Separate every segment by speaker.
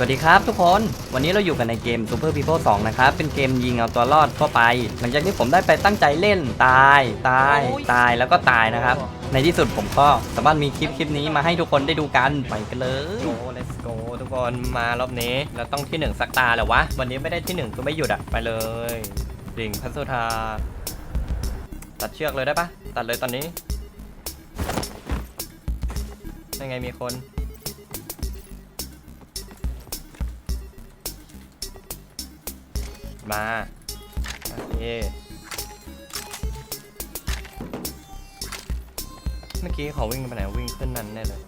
Speaker 1: สวัสดีครับทุกคน วันนี้เราอยู่กันในเกม Super People 2 นะครับ เป็นเกมยิงเอาตัวรอดทั่วไป หลังจากที่ผมได้ไปตั้งใจเล่นตาย ตาย ตายแล้วก็ตายนะครับ ในที่สุดผมก็สามารถมีคลิปคลิปนี้มาให้ทุกคนได้ดูกันไปกันเลย go let's go ทุกคนมารอบนี้เราต้องที่หนึ่งสักตาแหละวะ วันนี้ไม่ได้ที่หนึ่งก็ไม่หยุดอะไปเลยดิ่งพัสุธาตัดเชือกเลยได้ปะตัดเลยตอนนี้ยังไงมีคน มา โอเค เมื่อกี้เขาวิ่งไปไหนวิ่งขึ้นนั้นแน่เลย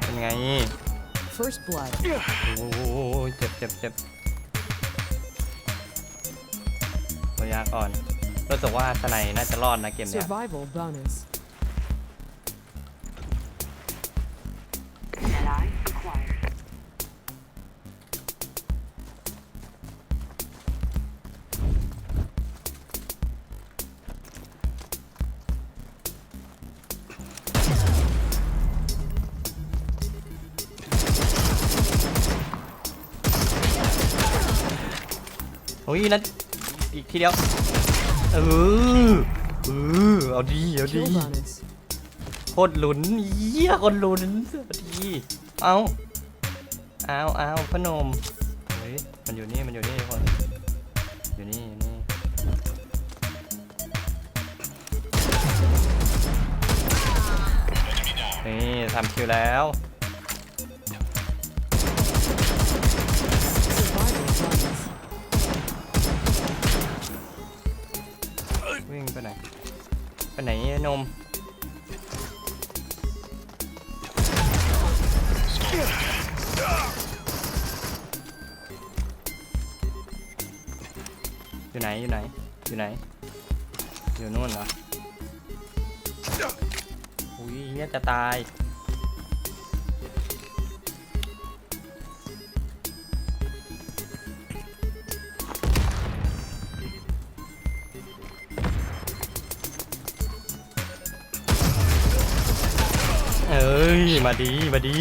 Speaker 1: เป็นไง
Speaker 2: First blood.
Speaker 1: โอ้โหเจ็บเจ็บเจ็บตัวยาก่อนรู้สึกว่าสไนน่าจะรอดนะเกมเนี้ย
Speaker 2: Survival bonus.
Speaker 1: โอ้ยนั่นอีกทีเดียวเออเออเอาดีเอาดีโคตรหลุนเยี่ยโคนลุ้นเอาดีเอาเอาเอาพนมเฮ้ยมันอยู่นี่มันอยู่นี่คนอยู่นี่อยู่นี่นี่ทำคิวแล้ว วิ่งไปไหนไปไหนนมอยู่ไหนอยู่ไหนอยู่ไหนอยู่นู่นเหรออุ้ยเนี่ยจะตาย เอ้ย มาดี มาดี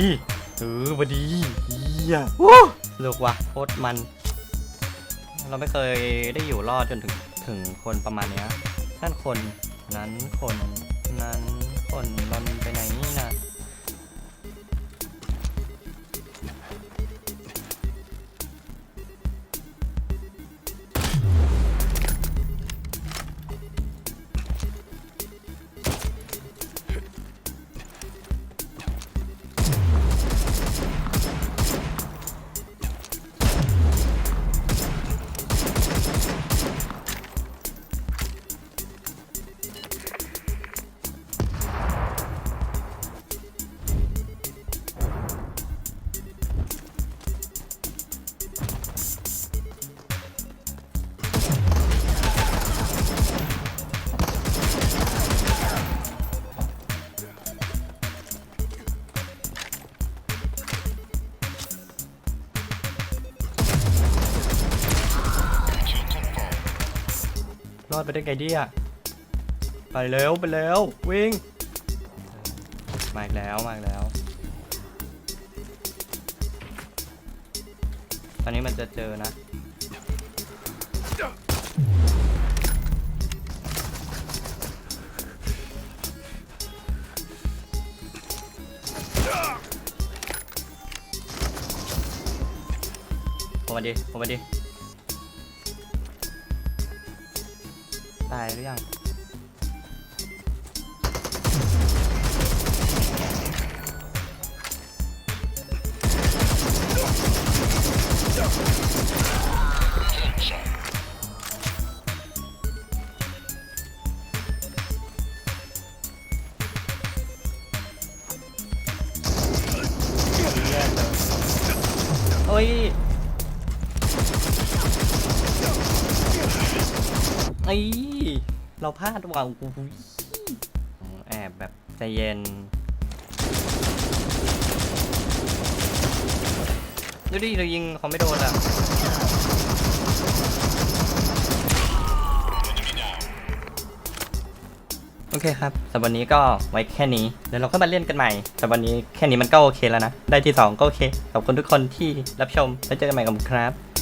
Speaker 1: เออ มาดีเฮียโอ้สนุกว่ะโคตรมัน เราไม่เคยได้อยู่รอดจนถึงถึงคนประมาณเนี้ยนั่นคน นั้นคน นั้นคนรอนไปไหนนะ รอดไปได้ไงดิอะไปเร็วไปเร็ววิ่งมาอีกแล้วมาอีกแล้ว ตอนนี้มันจะเจอนะผมมาดิผมมาดิ ตายหรือยังโอ้ย ไอ้เราพลาดว่ะโอ้โหแอบแบบใจเย็น ดูดิ เรายิงเขาไม่โดนอะโอเคครับสำหรับวันนี้ก็ไว้แค่นี้ เดี๋ยวเราก็มาเล่นกันใหม่สำหรับวันนี้แค่นี้มันก็โอเคแล้วนะ ได้ที่ 2 ก็โอเค ขอบคุณทุกคนที่รับชม แล้วเจอกันใหม่กับผมครับ